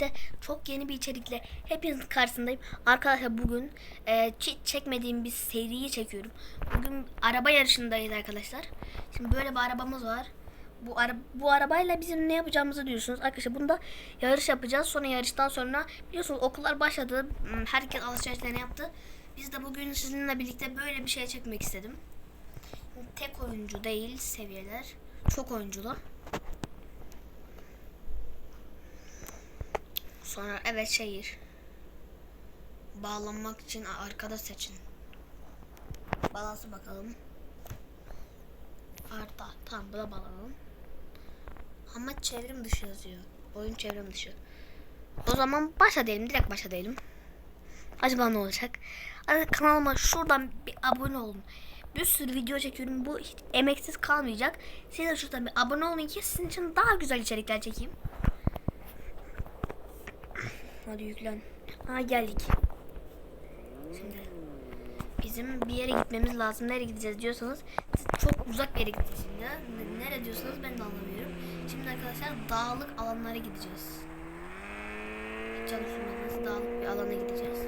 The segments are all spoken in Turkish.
birlikte çok yeni bir içerikle hepinizin karşısındayım. Arkadaşlar bugün e, çekmediğim bir seriyi çekiyorum. Bugün araba yarışındayız arkadaşlar. Şimdi böyle bir arabamız var. Bu, ara, bu arabayla bizim ne yapacağımızı diyorsunuz. Arkadaşlar bunda yarış yapacağız. Sonra yarıştan sonra biliyorsunuz okullar başladı. Hmm, Herkes alışverişlerini yaptı. Biz de bugün sizinle birlikte böyle bir şey çekmek istedim. Tek oyuncu değil seviyeler. Çok oyunculu. Sonra evet şehir. Bağlanmak için arkada seçin. Balansı bakalım. Arda. Tamam buna bağlanalım. Ama çevrim dışı yazıyor. Oyun çevrim dışı. O zaman başla diyelim. Direkt başla diyelim. Acaba ne olacak? Hadi kanalıma şuradan bir abone olun. Bir sürü video çekiyorum. Bu hiç emeksiz kalmayacak. Siz de şuradan bir abone olun ki sizin için daha güzel içerikler çekeyim. Hadi yüklen. Ha geldik. Şimdi bizim bir yere gitmemiz lazım. Nereye gideceğiz diyorsanız çok uzak bir yere gideceğiz şimdi. Ne- Nereye diyorsanız ben de anlamıyorum. Şimdi arkadaşlar dağlık alanlara gideceğiz. Hiç çalışmadığınız dağlık bir alana gideceğiz.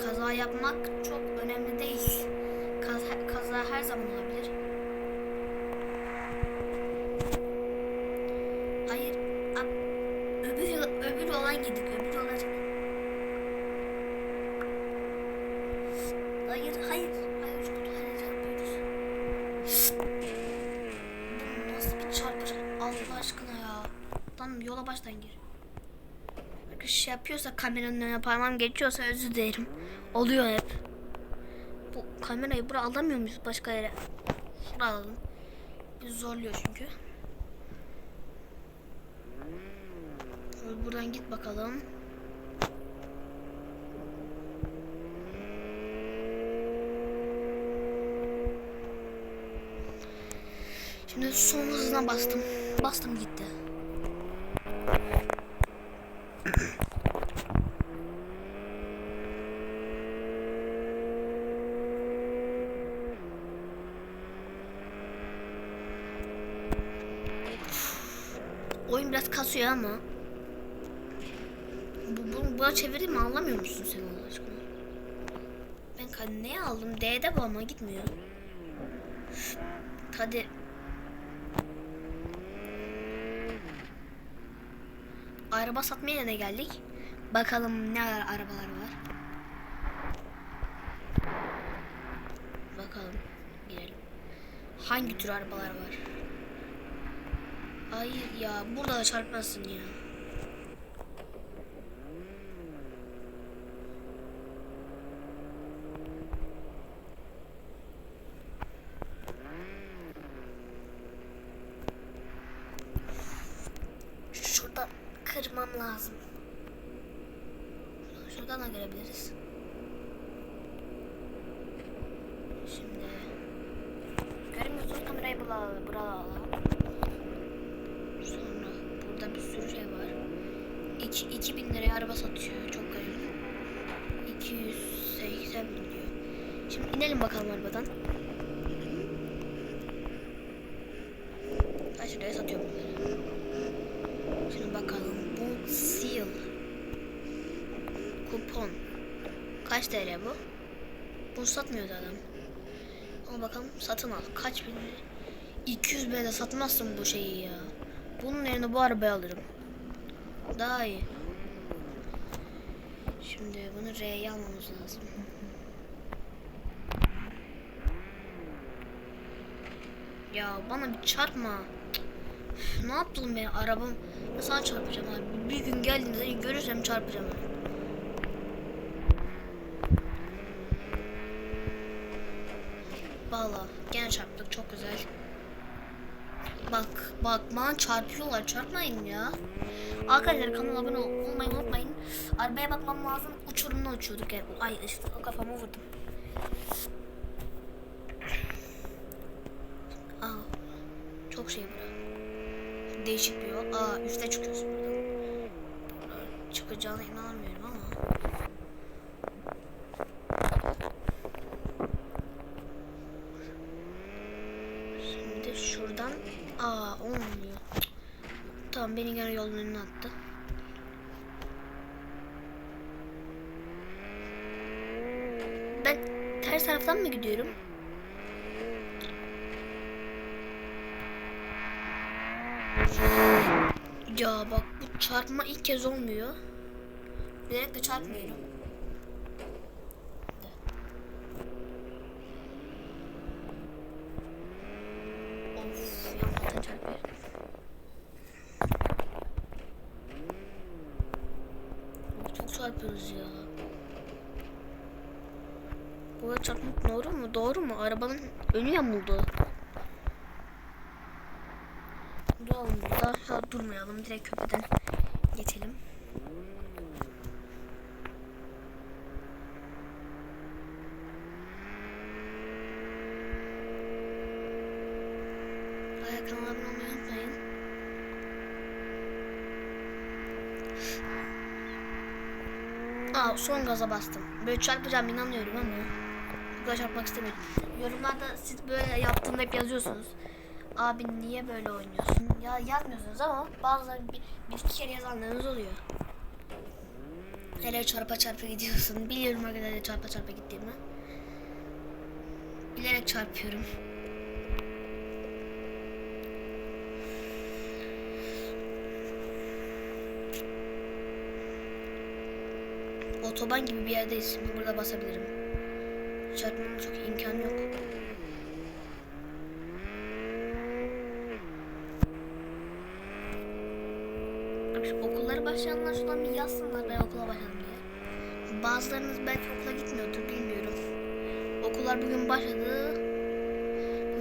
Kaza yapmak çok önemli değil. Kaza, kaza her zaman olabilir. Hayır. ab- Öbür, yola- öbür olan gittik. Öbür yola Hayır, hayır. Hayır, çok hayır yapıyoruz. Bu nasıl bir çarpıcı? Allah aşkına ya. Baştan gir. Bir şey yapıyorsa kameranın önüne parmağım geçiyorsa özür dilerim. Oluyor hep. Bu kamerayı buraya alamıyor muyuz başka yere? Şuraya alalım. Biz zorluyor çünkü. Buradan git bakalım. Şimdi son hızına bastım. Bastım gitti. Biraz kasıyor ama. Bu, bu, buna çevireyim mi anlamıyor musun sen Allah aşkına? Ben ne aldım? D'de bu ama gitmiyor. Hadi. Araba satmaya yerine geldik. Bakalım ne ara- arabalar var. Bakalım. Girelim. Hangi tür arabalar var? Hayır ya burada da çarpmasın ya. Şurada kırmam lazım. Şuradan da görebiliriz. Şimdi göremiyorsunuz kamerayı buralara buralara. 2, 2000 liraya araba satıyor. Çok garip. 280 bin diyor. Şimdi inelim bakalım arabadan. Kaç liraya satıyor bunları? Şimdi bakalım. Bu seal. Kupon. Kaç TL bu? Bunu satmıyordu adam. Ama bakalım satın al. Kaç bin? 200 bile satmazsın bu şeyi ya. Bunun yerine bu arabayı alırım. Daha iyi. Şimdi bunu R'ye almamız lazım. Ya bana bir çarpma. Ne yaptım ben arabam? Nasıl çarpacağım abi? Bir gün geldiğinde görürsem çarpacağım abi. Valla gene çarptık çok güzel. Bak bak bana çarpıyorlar çarpmayın ya. Arkadaşlar kanala abone ol- olmayı unutmayın. Arabaya bakmam lazım. Uçurumda uçuyorduk yani. Ay işte o kafama vurdum. Aa, çok şey bura. Değişik bir yol. Aa üste çıkıyorsun. Buradan Çıkacağına inanmıyorum Ulan beni gene yolun önüne attı. Ben ters taraftan mı gidiyorum? Ya bak bu çarpma ilk kez olmuyor. Bilerek de çarpmıyorum. Çarpmak doğru mu? Doğru mu? Arabanın önü yamuldu. Duralım burada. Ya durmayalım. Direkt köprüden geçelim. Unutmayın. Aa son gaza bastım. Böyle çarpacağım inanıyorum ama bu kadar çarpmak istemiyorum. Yorumlarda siz böyle yaptığında hep yazıyorsunuz. Abi niye böyle oynuyorsun? Ya yazmıyorsunuz ama bazıları bir, bir iki kere yazanlarınız oluyor. Hele çarpa çarpa gidiyorsun. Biliyorum arkadaşlar çarpa çarpa gittiğimi. Bilerek çarpıyorum. Otoban gibi bir yerdeyiz. Burada basabilirim. Çarpmanın çok imkanı yok. Bak şu okullara başlayanlar şuradan bir yazsınlar ben okula başladım diye. Bazılarınız belki okula gitmiyordur bilmiyorum. Okullar bugün başladı.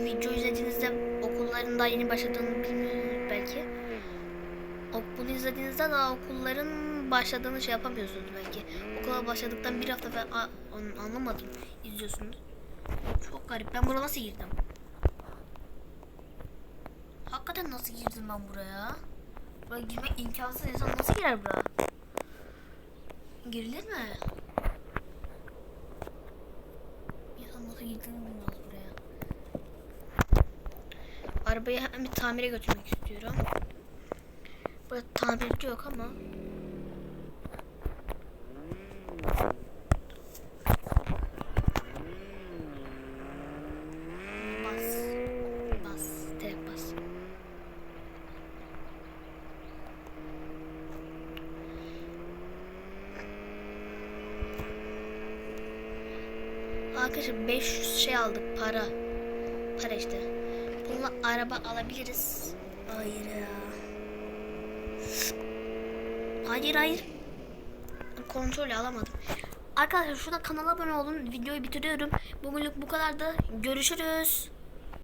Video izlediğinizde okulların daha yeni başladığını bilmiyorsunuz belki. Okulu izlediğinizde daha okulların başladığını şey yapamıyorsunuz belki. Okula başladıktan bir hafta falan an- anlamadım izliyorsunuz. Çok garip. Ben buraya nasıl girdim? Hakikaten nasıl girdim ben buraya? Buraya girmek imkansız. İnsan nasıl girer buraya? Girilir mi? İnsan nasıl girdiğini bilmez buraya. Arabayı hemen bir tamire götürmek istiyorum. Burada tamirci yok ama. Arkadaşlar 500 şey aldık para. Para işte. Bununla araba alabiliriz. Hayır ya. Hayır hayır. Kontrol alamadım. Arkadaşlar şurada kanala abone olun. Videoyu bitiriyorum. Bugünlük bu kadar da görüşürüz.